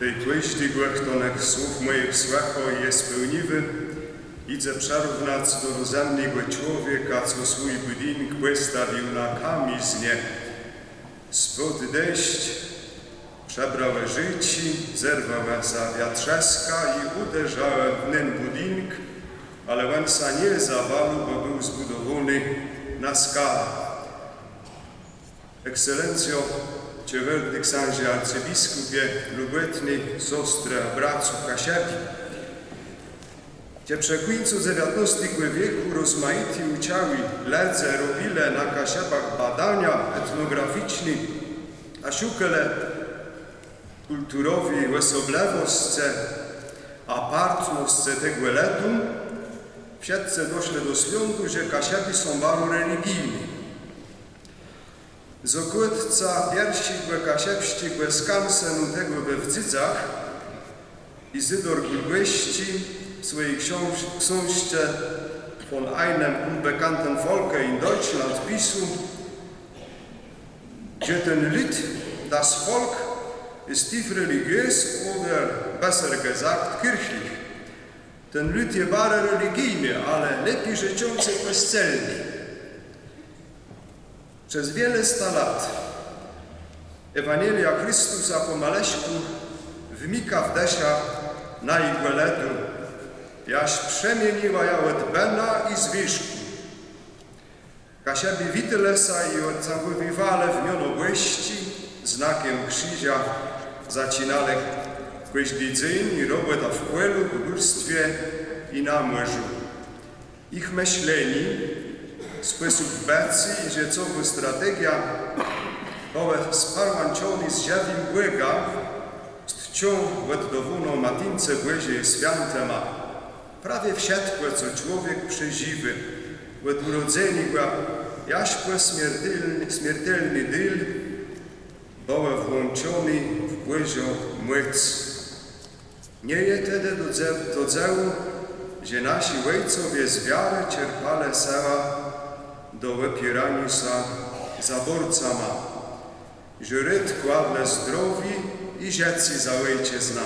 Tej tłyśtigłych tonek słów moich słacho je spełniwy, idę przerównać do rozemnego człowieka, co swój budynek wystawił na kamiznie. Spod deszcz przebrałe życi, zerwałe za wiatrzeska i uderzałe w ten budynek, ale łęsa nie zawalu, bo był zbudowany na skalę. Ekscelencjo, Ciewerdy księże arcybiskupie Lubetny, siostre bracu Kasiepi. Cie przekłyńcu XIX wieku rozmaiti uciały ledze robile na kasiepach badania etnograficzne, a siukele kulturowi wesoblewostce, a partnostce tego letu, došli do slundu, že kašepi są bardzo religijni. Z okutca pierwszych kasiepści skansen tego we wcycach Izydor Gulbeści w swojej książ- książce von einem unbekannten Volke in Deutschland pisu, że ten Lied, das Volk, ist tief religiös oder besser gesagt kirchlich. Ten lud je bardzo religijny, ale lepiej życzący bezcelny. Przez wiele sta lat Ewangelia Chrystusa po Maleśku wmika w desia na igłeledu, jaś przemieniła ja od Bena i zwiszku. Kasiabi Witylesa i odcałowywale w mionobłyści znakiem krzyża zacinale dzień i robota w płelu, w górstwie i na morzu. Ich myśleni, sposób becy i rzecowa strategia owe sparłanczony z ziawim błega, z tcią wedowuną matince błezie święte ma. Prawie wsiadłe, co człowiek przeżywy, wed urodzeni była jaśpłe śmiertelny, śmiertelny dyl, bołe włączony w błezio młyc. Nie je tedy do, dze- że nasi ojcowie z wiary czerpale seła do wypierania sa zaborcama, że ryd kładle zdrowi i rzeci za ojczyzna.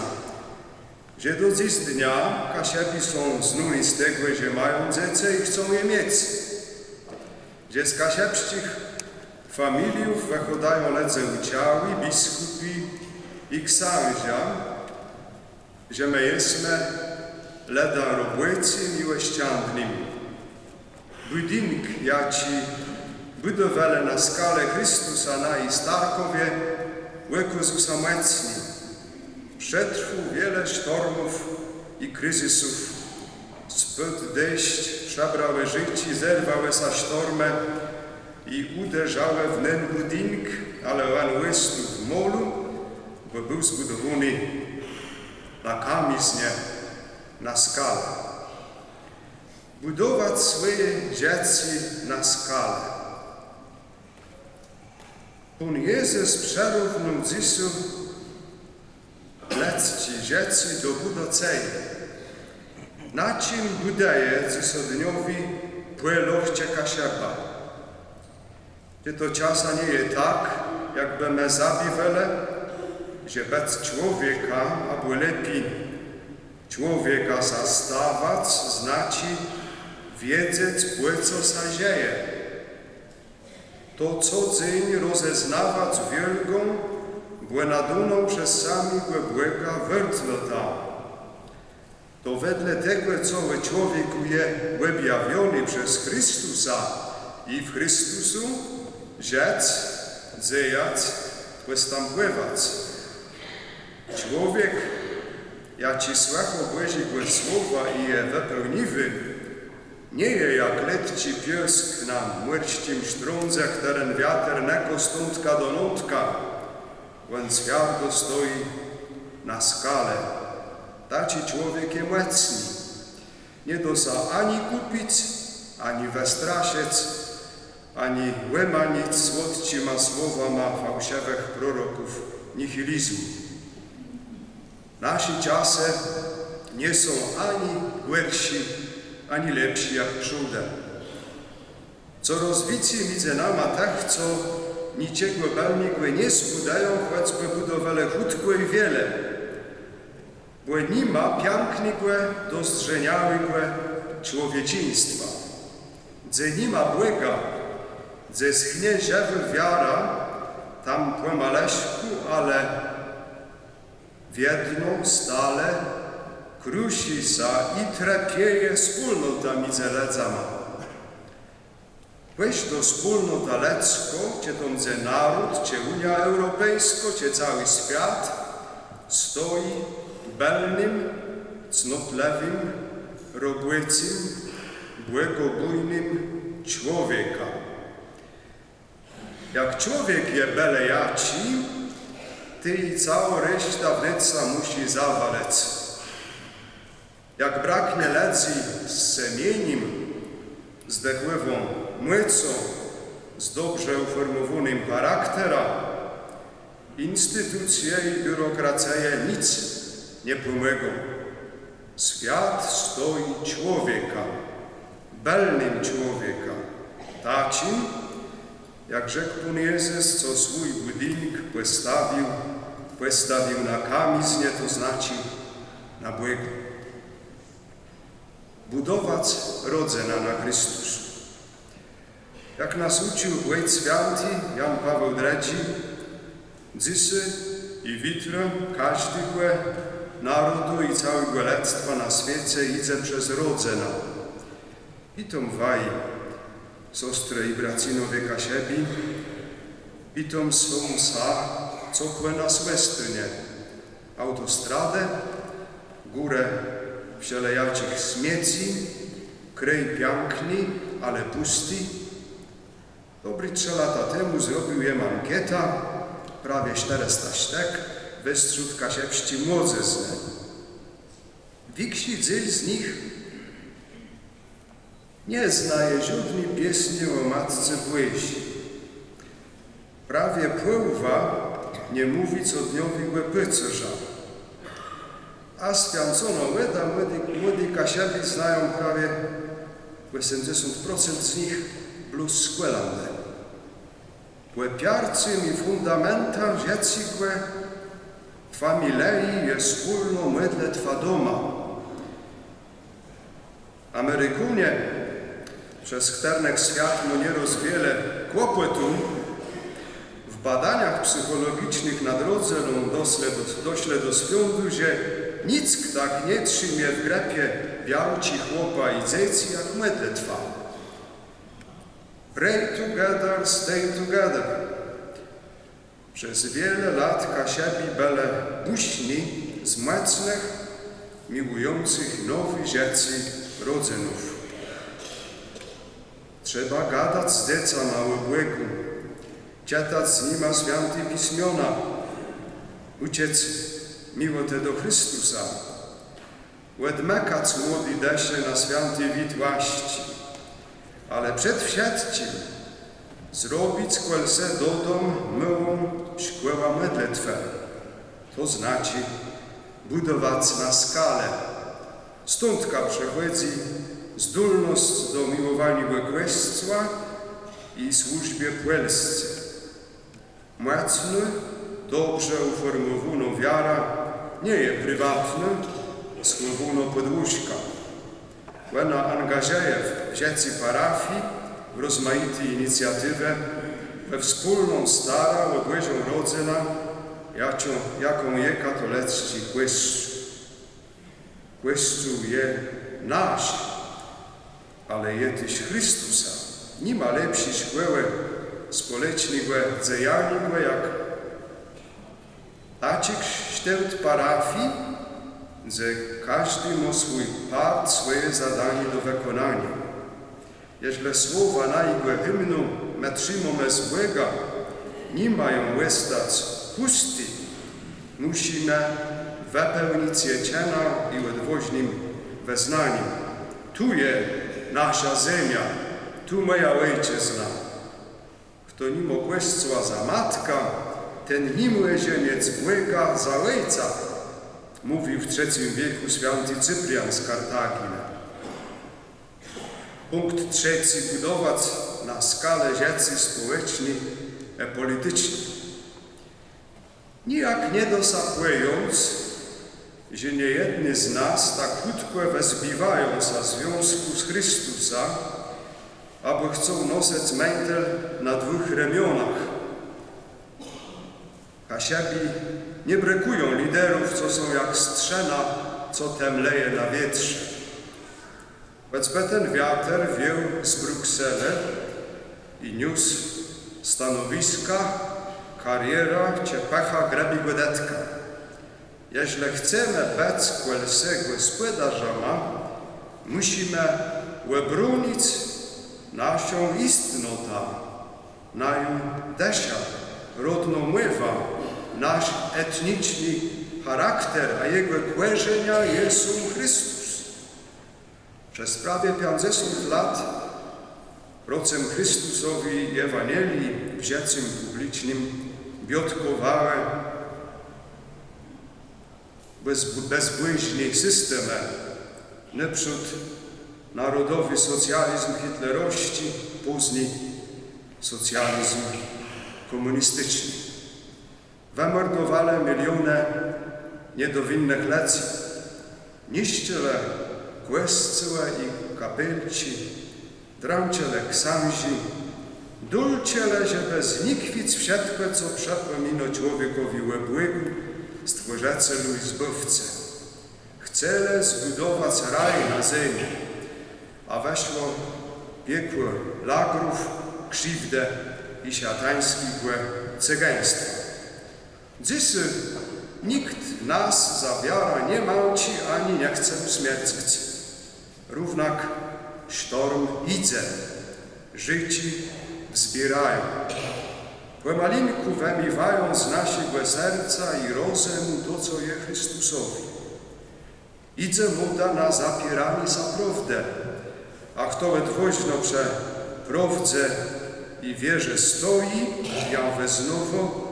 Że do dziś dnia kasiebi są znuli z tego, że mają dzieci i chcą je mieć. Że z kasiepszczych familiów wychodają lecę uciały, biskupi i księża, że my jesteśmy leda robłycy miłościandnymi. Budynek, jaci budowale na skalę Chrystusa na i Starkowie, łeku samecni. Przetrwał wiele sztormów i kryzysów. Spod deszcz przebrały życie, zerwały sa sztormę i uderzały w ten budynek, ale on wystąpił w molu, bo był zbudowany na kamiznie, na skalę. Budować swoje dzieci na skalę. Pan Jezus przerównał dzisu lecci dzieci do budocej. Na czym budaje dziesodniowi płylochcie kasiepa. Czy to czasa nie jest tak, jakby me zabiwele, że bez człowieka, aby lepiej człowieka zastawać, znaczy wiedzieć, co sa dzieje. To co dzień rozeznawać wielką, błędaduną przez sami głębłego wyrtlota. To wedle tego, co w człowieku jest objawiony przez Chrystusa i w Chrystusu, rzec, dziejać, występować. Człowiek, jak ci słychał Bożego słowa i je wypełniwy, nie je jak letci piesk na młyrścim sztrądzach teren wiaternego stądka do więc twardo stoi na skale. Taci człowiek je mocni. Nie dosa ani kupić, ani westrasiec, ani łemanic słodcima słowama fałszywych proroków nihilizmu. Nasi czasy nie są ani gorsi, ani lepsi jak przodem. Co rozwicie między nama tak, co niczego balnikłe nie skudają, choćby budowale chutko i wiele, bo nie ma pięknego, dostrzeniałego człowieczeństwa. Gdzie nie ma błega, gdzie schnie ziewy wiara, tam płemaleśku, ale wiedno stale krusi sa i trepieje wspólnotami zeledzama. Weź do wspólnot dalecko, cie to mdze naród, cie Unia Europejska, cie cały świat stoi belnym, cnotlewym, robłycym, błegobójnym człowieka. Jak człowiek je bele jaci, ty i cała reszta wneca musi zawalec. Jak braknie ledzi z semienim, z dechłewą młycą, z dobrze uformowanym charaktera, instytucje i biurokracje nic nie pomogą. Świat stoi człowieka, belnym człowieka, takim, jak rzekł Pan Jezus, co swój budynek postawił, postawił na kamiznie, to znaczy na błędu budować rodzena na Chrystus. Jak nas uczył Ojciec Święty Jan Paweł III, dzysy i witro każdego narodu i całego lectwa na świecie idzie przez rodzena. I tą waj, siostry i bracinowie Kasiebi, i tą są sa, co kłe nas westynie, autostradę, górę wsielejacich śmieci, kraj piękny, ale pusty. Dobry trzy lata temu zrobił jem ankieta, prawie 400 sztek, wystrzów kasiepści młodzizny. Wiksi dziś z nich nie znaje żadnej pieśni o matce Błysi. Prawie połowa nie mówi co dniowi łepycerza. A święcono łeda młody, młody kasiabi znają prawie 80% z nich blues skłelane. Łepiarcym i fundamentem rzecigłe familii jest wspólno mydle twa doma. Amerykunie przez chternek świat mu nie rozwiele kłopotu w badaniach psychologicznych na drodze no dośle do, dośle że nic tak nie trzymie w grepie białci chłopa i dzieci jak medletwa. Pray together, stay together. Przez wiele lat Kasiebi bele buśni z mocnych, miłujących nowych rzeczy rodzynów. Trzeba gadać z dzieca mały błegu, czytać z nima święty pismiona, uciec miło te do Chrystusa, łedmekać młody desie na święty wid łaści, ale przed wszystkim zrobić kwelse dodom myłą szkłęła medletwę, to znaczy budować na skalę. Stądka przechodzi zdolność do miłowania łekwestwa i służbie płelsce. Mocny, dobrze uformowana wiara nie jest prywatna, schowana pod łóżka. Ona angażuje w dzieci parafii w rozmaite inicjatywy, we wspólną stara o Bożą rodzinę, jaką, jaką je katolicki Kościół. Kościół je nasz, ale je też Chrystusa. Nie ma lepszy szkoły społecznego dziejannego jak Tacik sztelt parafii, że każdy ma swój part, swoje zadanie do wykonania. Jeśli słowa na jego hymnu metrzymo złego nie mają łestać pusty, musimy wypełnić je ciena i odwoźnym wyznaniem. Tu je nasza ziemia, tu moja ojczyzna. Kto nie łestła za matka, ten nimły ziemiec błyga za ojca, mówił w III wieku święty Cyprian z Kartaginy. Punkt trzeci, budować na skalę rzeczy społecznej i politycznej. Nijak nie dosapując, że niejedny z nas tak krótko wezbiwają za związku z Chrystusa, aby chcą nosać mętel na dwóch ramionach. A siebie nie brekują liderów, co są jak strzena, co temleje na wietrze. Więc ten wiatr wieł z Brukseli i niósł stanowiska, kariera czy pecha grebi godetka. Jeśli chcemy być kwelsego gospodarzama, musimy obronić naszą istnotę, nają desia, rodnomywa, nasz etniczny charakter, a jego korzenia jest Chrystus. Przez prawie 50 lat procem Chrystusowi Ewangelii w życiem publicznym biotkowały bez, bezbłędny system, naprzód narodowy socjalizm hitlerości, później socjalizm komunistyczny. Wymordowali miliony niedowinnych leców, niszczyli kościoły i kapelci, drącili księży, dulciele, żeby znikwić wszystko, co przypomina człowiekowi łebłego, stworzecelu i zbawcę. Chceli zbudować raj na ziemi, a weszło piekło lagrów, krzywdę i szatańskiego cygaństwa. Dziś nikt nas za wiara nie małci ani nie chce usmiercić. Równak sztorm idzie, życi wzbierają. Pomalinku wymywają z naszego serca i rozumu to, co je Chrystusowi. Idzie moda na zapieranie za prawdę, a kto wedwoźno prze prawdze i wierze stoi, ja weznowo,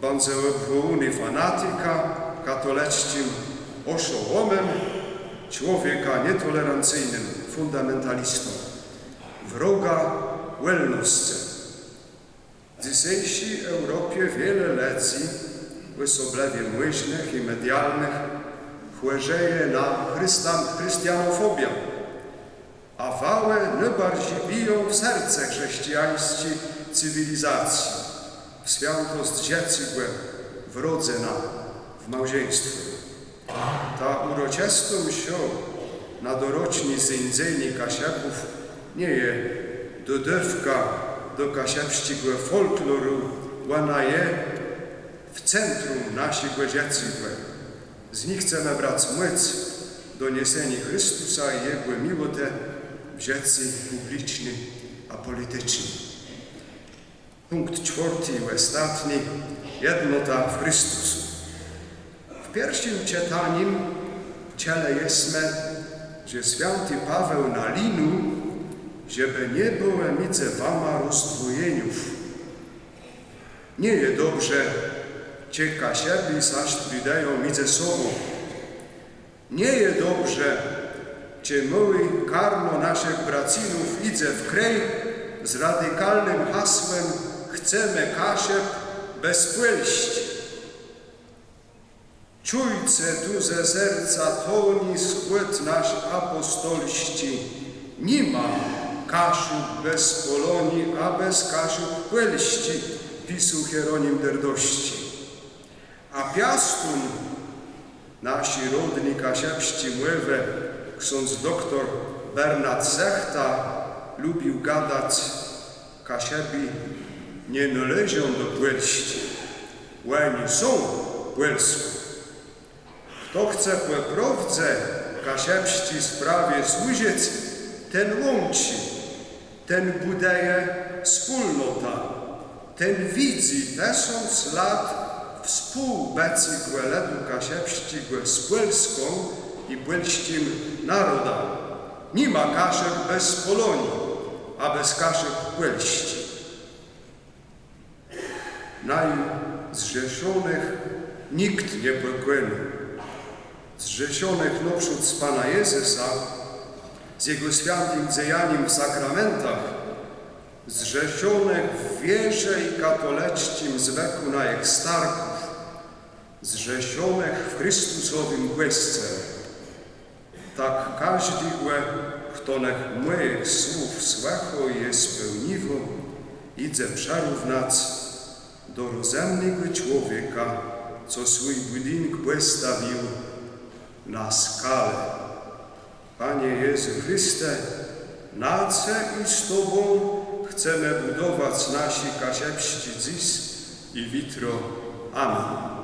będzie obwołany fanatyka, katoleckim oszołomem, człowieka nietolerancyjnym fundamentalistą, wroga wolności. W dzisiejszej Europie wiele lekcji, wysoblewie myślnych i medialnych, chłeżeje na chrystan, chrystianofobię, a wałe najbardziej biją w serce chrześcijańskiej cywilizacji, w świętość dziecigłe wrodzena w małżeństwie. Ta uroczysta msio na doroczni zędzeni kasiaków nie je dodewka do kasiapścigłe folkloru, łana je w centrum naszego dziecigłe. Z nich chcemy brać do niesienia Chrystusa i Jego miłote w rzeczy publiczny a polityczny. Punkt czwarty i ostatni. Jednota w Chrystusu. W pierwszym czytaniem ciele jesteśmy, że święty Paweł na linu, żeby nie było między wama rozdwojeniów. Nie je dobrze, cieka siebie zaś twidają między sobą. Nie je dobrze, czy my karno naszych bracinów idzie w kraj z radykalnym hasłem chcemy kasiep bez płelści. Czujce tu ze serca toni skład nasz apostolści. Nie ma kaszub bez polonii, a bez kaszub płelści, pisał Hieronim Derdości. A piastun nasi rodni kasiepści mływe, ksiądz doktor Bernard Zechta lubił gadać kasiebi nie należą do płelści, łani są płelską. Kto chce płeprawdze kasiepści sprawie służyć, ten łączy, ten budeje wspólnota, ten widzi tysiąc lat współbecy głeledu kasiepści z płelską i płelścim naroda. Nie ma kaszek bez Polonii, a bez kaszek płelści. Najzrzeszonych nikt nie pokłonił. Zrzeszonych naprzód z Pana Jezusa, z Jego świętym dziejaniem w sakramentach, zrzeszonych w wierze i z wieku na ich starków, zrzeszonych w Chrystusowym Tak każdy łe, kto nech moich słów słacho je spełniwo, idzie przerównać do rozemnego człowieka, co swój budynek postawił na skalę. Panie Jezu Chryste, na co i z Tobą chcemy budować nasi kasiepści dziś i witro. Amen.